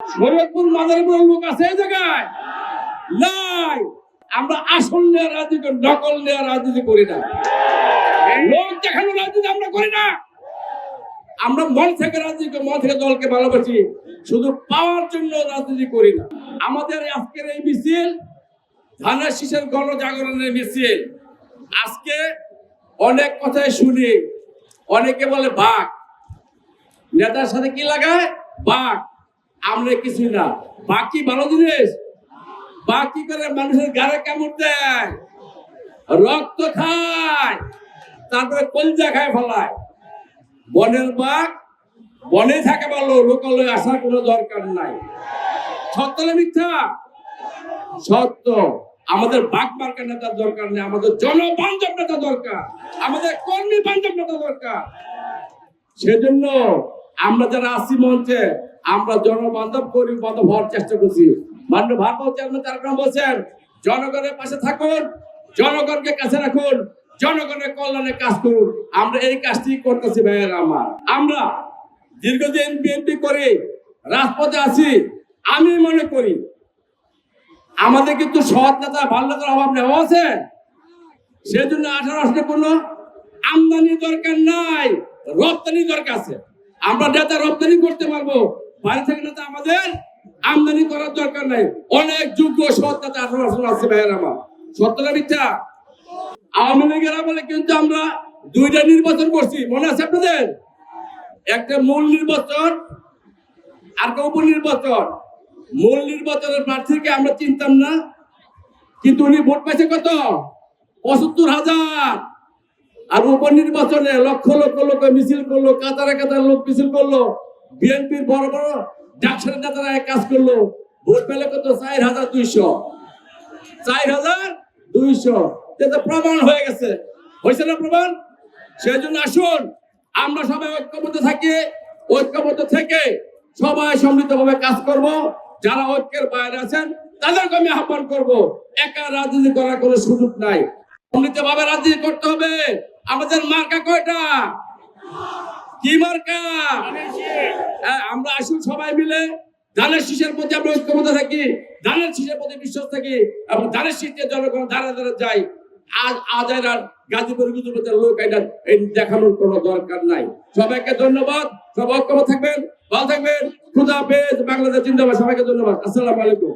শরীয়তপুর মাদারীপুরের লোক আছে এই জায়গায়? নাই। আমরা আসল রাজনীতি নকল রাজনীতি করি না। লোক রাজনীতি আমরা করি না। আমরা মন থেকে রাজনীতি মন থেকে দলকে ভালোবাসি। শুধু পাওয়ার জন্য রাজনীতি করি না। আমাদের আজকের এই মিছিল, ধানের শীষের গণজাগরণের মিছিল। আজকে অনেক কথাই শুনি। অনেকে বলে, বাঘ। নেতার সাথে কি লাগায়? বাঘ। আমরা কিছু না। বাকি ভালো জিনিস? বাকি করে মানুষের গাড়ে কামড় দেয়, রক্ত খায়, তারপরে কলজা খায় ফেলায়। বনের বাঘ বনে থাকে বলো, লোকালয়ে আসার কোনো দরকার নাই। সত্য মিথ্যা? সত্য। আমাদের বাঘ মার্কা নেতার দরকার নেই, আমাদের জনবান্ধব নেতা দরকার, আমাদের কর্মী বান্ধব নেতা দরকার। সেজন্য আমরা যারা আসি মঞ্চে আমরা জনবান্ধব করি বান্ধব হওয়ার চেষ্টা করছি। মান্য ভারপ্রাপ্ত চেয়ারম্যান তারক বলছেন, জনগণের পাশে থাকুন, জনগণকে কাছে রাখুন, জনগণের কল্যাণে কাজ করুন। আমরা এই কাজটি করতেছি ভাইয়ের আমার। আমরা দীর্ঘদিন বিএনপি করি রাজপথে আছি, আমি মনে করি আমাদের কিন্তু সৎ নেতা, ভালো নেতার অভাব নেওয়া আছে? সেজন্য আঠারো আসলে কোনো আমদানি দরকার নাই রপ্তানি দরকার আছে। আমরা নেতা রপ্তানি করতে পারব বাইরে থেকে নেতা আমাদের আমদানি করার দরকার নাই। অনেক যোগ্য নেতা আঠারো আছে ভাইয়ের আমার। সত্যটা মিথ্যা? আওয়ামী লীগেরা বলে কিন্তু আমরা দুইটা নির্বাচন করছি। মনে আছে আপনাদের? একটা মূল নির্বাচন, আর একটা উপনির্বাচন। মূল নির্বাচনের প্রার্থীকে আমরা চিনতাম না, কিন্তু উনি ভোট পাইছে কত? পঁচাত্তর হাজার। আর উপনির্বাচনে লক্ষ লক্ষ লোক মিছিল করল, কাতারে কাতারে লোক মিছিল করল। বিএনপির বড় বড় ডাক্তার নেতারা এক কাজ করল, ভোট পেলে কত? চার হাজার দুইশো। চার হাজার দুইশো। প্রমাণ হয়ে গেছে। হয়েছে না প্রমাণ? সেই জন্য আসুন, আমরা সবাই ঐক্যবদ্ধ থাকি। ঐক্যবদ্ধ থেকে সবাই সমৃদ্ধভাবে কাজ করব। যারা ঐক্যের বাইরে আছেন, তাদেরকে আমি আহ্বান করব, একা রাজনীতি করার কোনো সুযোগ নাই। সমৃদ্ধভাবে রাজনীতি করতে হবে। আমাদের মার্কা কয়টা? কি মার্কা? আমরা আসুন সবাই মিলে। ধানের শীষের প্রতি আমরা ঐক্যবদ্ধ থাকি, ধানের শীষের প্রতি বিশ্বাস থাকি এবং ধানের শীষকে জনগণ ধারে ধারে যাই আজ আজ আর গাজীপুর গুজরাটের লোক এটা এই দেখানোর কোনো দরকার নাই। সবাইকে ধন্যবাদ। সবাই ঐক্যবদ্ধ থাকবেন, ভালো থাকবেন। খুদা পেজ বাংলাদেশ জিন্দাবাদ। সবাইকে ধন্যবাদ। আসসালাম আলাইকুম।